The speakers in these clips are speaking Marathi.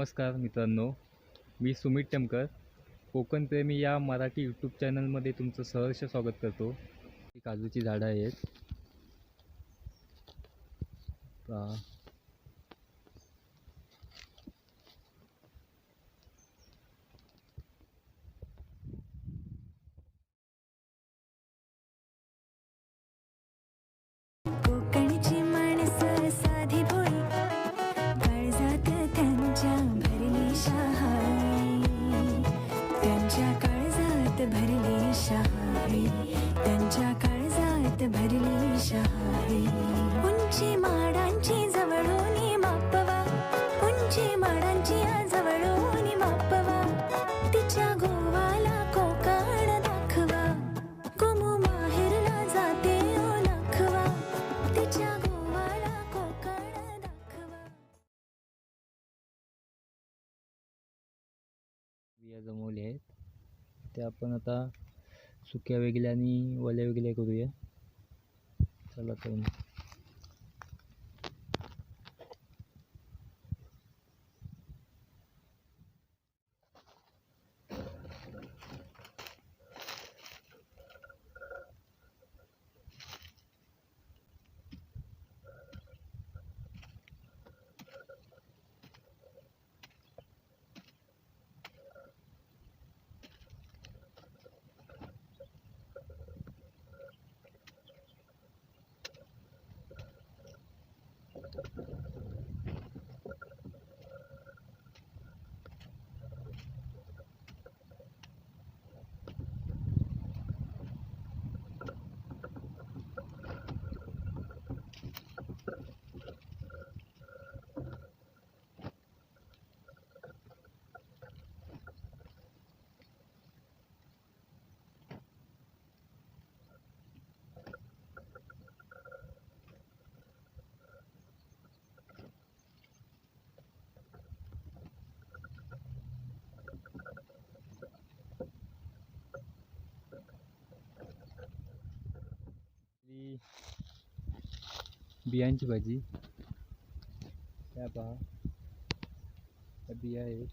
नमस्कार मित्रांनो मी सुमित टेमकर. कोकणप्रेमी या मराठी यूट्यूब चॅनलमध्ये तुमचं सहर्ष स्वागत करतो. काजूची झाडं आहेत. त्यांच्या काळजात भरली शहाळी त्यांच्या काळजात भरली शहाळी उंची माडांची जवळून मापवा. उंची माडांची जवळून मापवा. तिच्या गोवाला कोकण दाखवा. कुमू माहेरला जाते ओ दाखवा तिच्या गोवाला कोकण दाखवा. बिया जमवले आहेत ते आपण आता सुक्या वेगळ्या आणि वल्या वेगळ्या करूया. चला तर बियांची भाजी. त्या पहा. त्या बिया आहेत.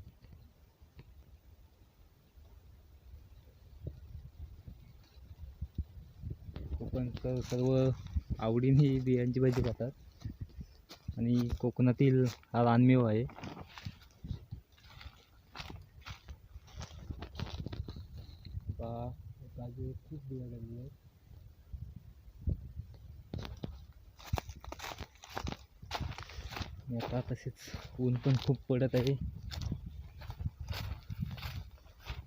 कोकण सर्व आवडीने बियांची भाजी खातात. आणि कोकणातील हा रानमेव आहे. पहा. खूप बिया लागली आहेत. आणि आता तसेच ऊन पण खूप पडत आहे.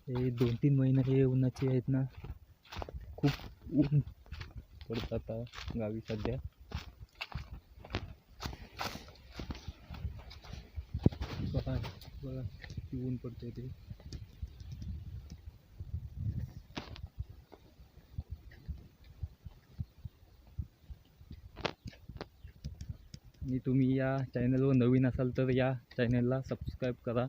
हे दोन तीन महिने हे उन्हाचे आहेत ना खूप ऊन पडतं आता गावी सध्या. बघा बघा ऊन पडते ते. आणि तुम्ही या चॅनलवर नवीन असाल तर या चॅनलला सबस्क्राईब करा.